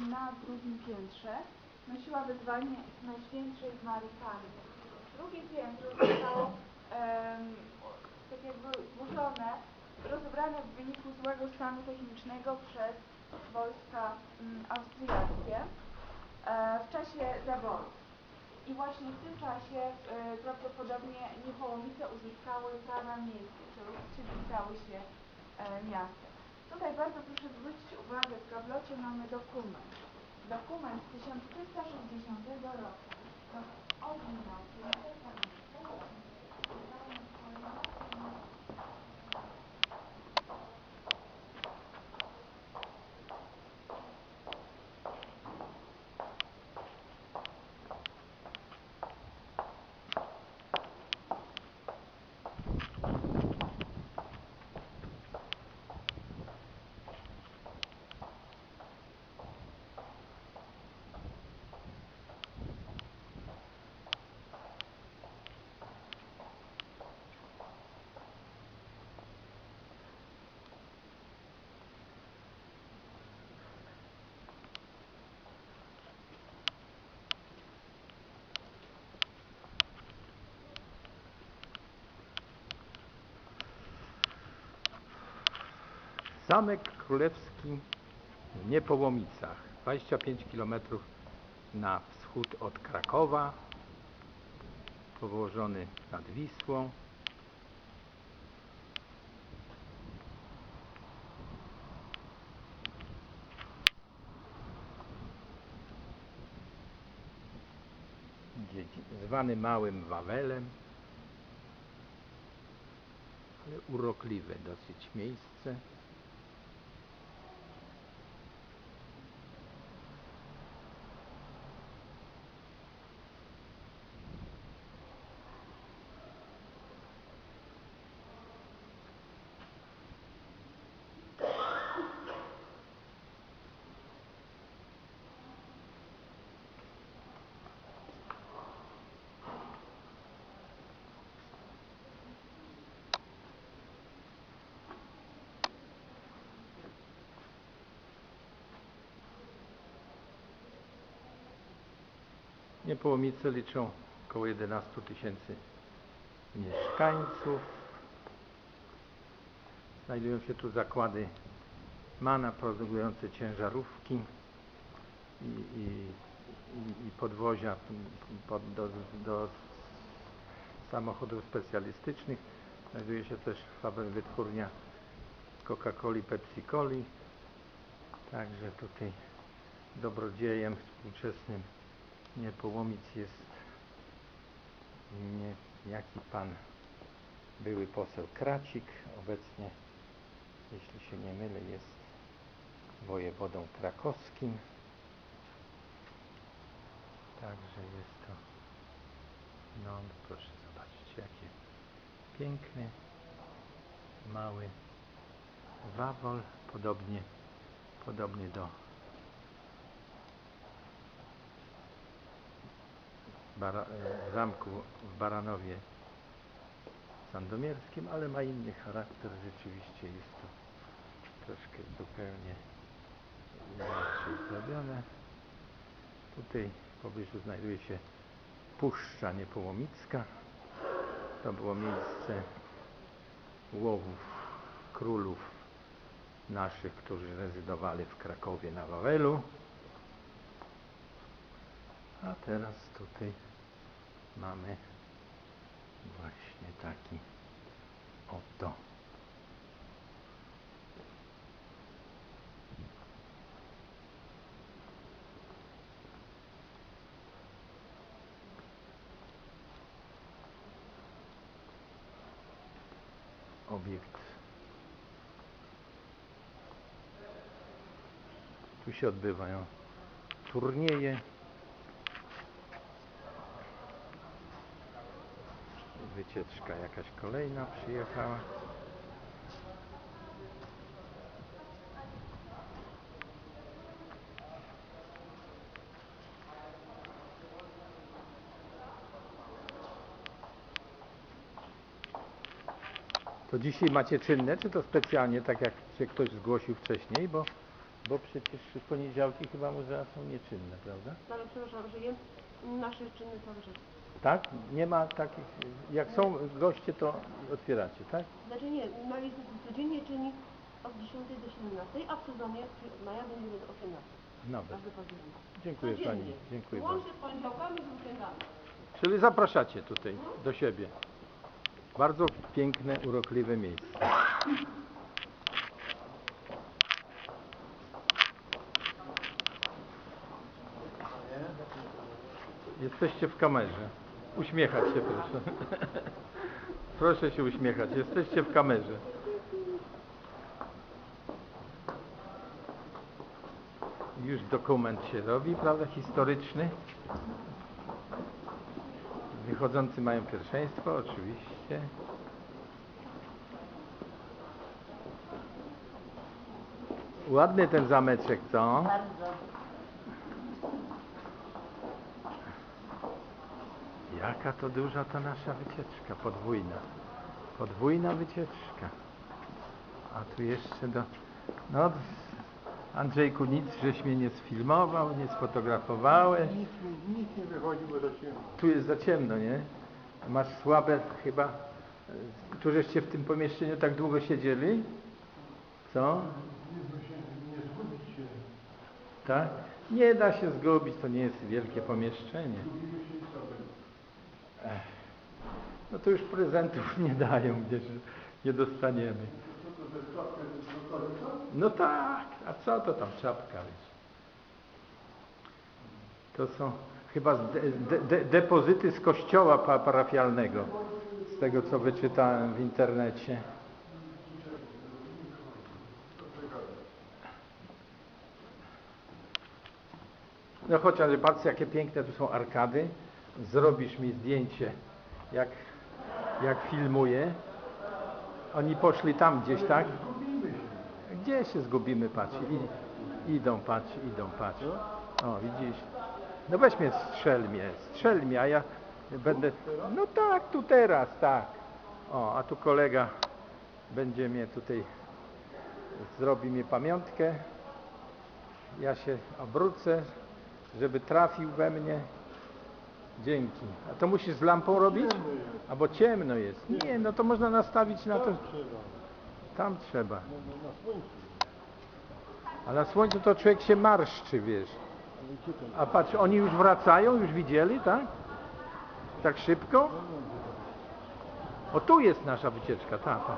na drugim piętrze nosiła wyzwanie Najświętszej Marii Panny. Drugie piętro zostało em, tak jakby zburzone, rozebrane w wyniku złego stanu technicznego przez wojska mm, austriackie e, w czasie zaborów. I właśnie w tym czasie e, prawdopodobnie Niepołomice uzyskały prawa miejskie, czyli stały się e, miastem. Tutaj bardzo proszę zwrócić uwagę, w gablocie mamy dokument. Dokument z 1360 roku. To oryginał Zamek Królewski w Niepołomicach, 25 km na wschód od Krakowa, położony nad Wisłą. Zwany Małym Wawelem, ale urokliwe dosyć miejsce. Niepołomice liczą około 11 tysięcy mieszkańców. Znajdują się tu zakłady MANA produkujące ciężarówki i, i, i- podwozia pod, do, do samochodów specjalistycznych. Znajduje się też fabryka wytwórnia Coca-Coli, Pepsi-Coli. Także tutaj dobrodziejem współczesnym Niepołomic jest nie, jaki pan były poseł Kracik, obecnie, jeśli się nie mylę, jest wojewodą krakowskim. Także jest to, no proszę zobaczyć, jakie piękny, mały wawol, podobnie, podobnie do bara, e, zamku w Baranowie Sandomierskim, ale ma inny charakter. Rzeczywiście jest to troszkę zupełnie inaczej zrobione. Tutaj w pobliżu znajduje się Puszcza Niepołomicka. To było miejsce łowów królów naszych, którzy rezydowali w Krakowie na Wawelu. A teraz tutaj mamy właśnie taki oto obiekt. Tu się odbywają turnieje. Wycieczka jakaś kolejna przyjechała. To dzisiaj macie czynne, czy to specjalnie, tak jak się ktoś zgłosił wcześniej, bo Bo przecież w poniedziałki chyba muzea są nieczynne, prawda? No ale przepraszam, że jest nasze czyny cały czas. Tak? Nie ma takich, jak są goście, to otwieracie, tak? Znaczy nie, no jest codziennie czyni od 10 do 17, a w sezonie czyli od maja będzie do 18. Dobra. Aż do października. Dziękuję Pani, Codziennie. dziękuję bardzo. Łącznie z poniedziałkami z weekendami. Czyli zapraszacie tutaj do siebie. Bardzo piękne, urokliwe miejsce. Jesteście w kamerze. Uśmiechać się proszę. Proszę się uśmiechać. Jesteście w kamerze. Już dokument się robi, prawda, historyczny. Wychodzący mają pierwszeństwo, oczywiście. Ładny ten zameczek, co? Bardzo. Jaka to duża ta nasza wycieczka, podwójna. Podwójna wycieczka. A tu jeszcze do... No, Andrzejku, nic żeś mnie nie sfilmował, nie sfotografowałeś. Nic, nic nie wychodzi, bo za ciemno. Tu jest za ciemno, nie? Masz słabe chyba... Tu żeście w tym pomieszczeniu tak długo siedzieli? Co? Nie zgubić się. Tak? Nie da się zgubić, to nie jest wielkie pomieszczenie. Zgubimy się i co będzie? No to już prezentów nie dają, gdzieś nie dostaniemy. No tak, a co to tam czapka? To są chyba de, de, de, depozyty z kościoła pa- parafialnego, z tego co wyczytałem w internecie. No chociaż patrz jakie piękne tu są arkady. Zrobisz mi zdjęcie, jak, jak filmuję. Oni poszli tam gdzieś, tak? Gdzie się zgubimy, patrz. I, idą, patrz, idą, patrz. O, widzisz? No weź mnie, strzel mnie, strzel mnie, a ja będę... No tak, tu teraz, tak. O, a tu kolega będzie mnie tutaj, zrobi mi pamiątkę. Ja się obrócę, żeby trafił we mnie. Dzięki. A to musisz z lampą robić? Albo ciemno jest. Nie, no to można nastawić na to. Tam trzeba. Tam trzeba. No, no, na słońcu. A na słońcu to człowiek się marszczy, wiesz. A patrz, oni już wracają, już widzieli, tak? Tak szybko? O, tu jest nasza wycieczka, tak. tak.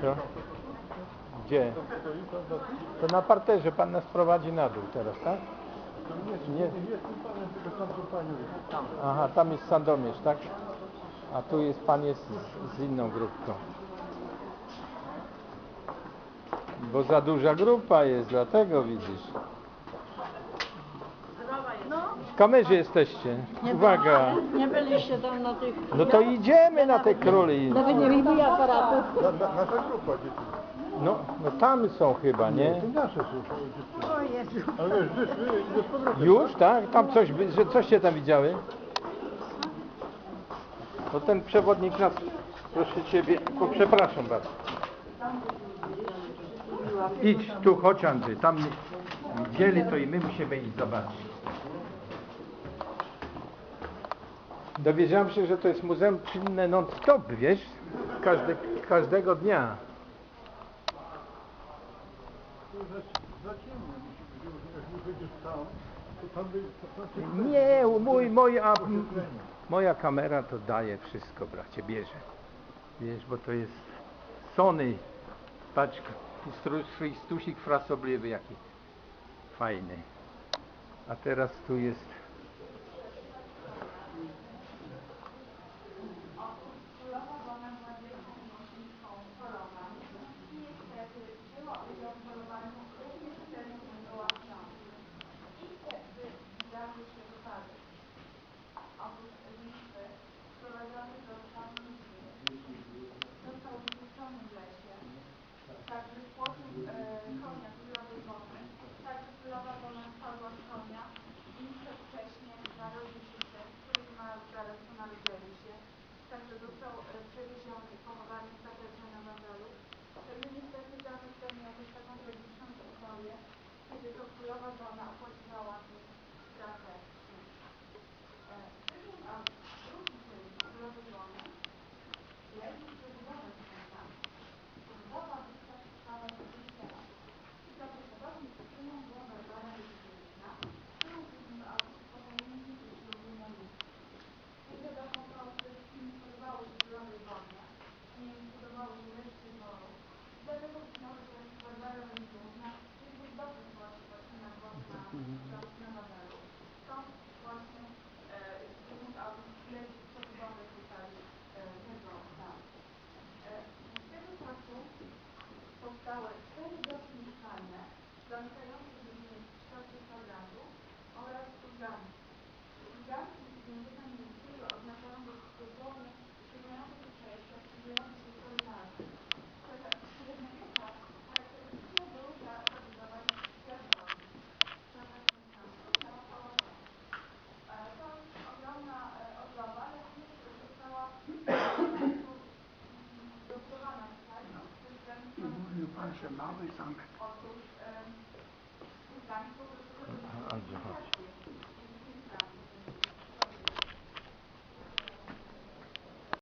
Co? Gdzie? To na parterze, pan nas prowadzi na dół teraz, tak? Nie. Aha, tam jest Sandomierz, tak? A tu jest pan jest z, z inną grupką. Bo za duża grupa jest, dlatego widzisz. W kamerze jesteście. Uwaga. Nie byliście tam na tych... No to idziemy na te króli. Nawet nie wyjmuję aparatu. Na, na, nasza grupa dzieci. No, no tam są chyba, nie? To nasze są. O Jezu. Ale wiesz, z powrotem. Już, tak? Tam coś, by- że coście tam widziały? No ten przewodnik nas, proszę ciebie, o, przepraszam bardzo. Idź tu, chodź Andrzej, tam widzieli to i my musimy iść zobaczyć. Dowiedziałem się, że to jest muzeum czynne non-stop, wiesz? Każde, każdego dnia. Nie mój, mój, a, m- moja kamera to daje wszystko, bracie, bierze. Wiesz, bo to jest Sony. Patrz, stusik frasobliwy jaki fajny. A teraz tu jest płatnym lesie, także w e, konia z wylowej wody, także wylowa wola spadła z konia i przedwcześnie narodził się syn, który zmarł zaraz po się, także został e, przewieziony i pochowany w katedrze na Wawelu. Wtedy niestety zamek ten miał już taką tragiczną historię, kiedy to królowa żona opłaciwała mi stratę. E, a drugim tym, wylowej wody, leży Mówił pan, że mały zamek. Otóż em,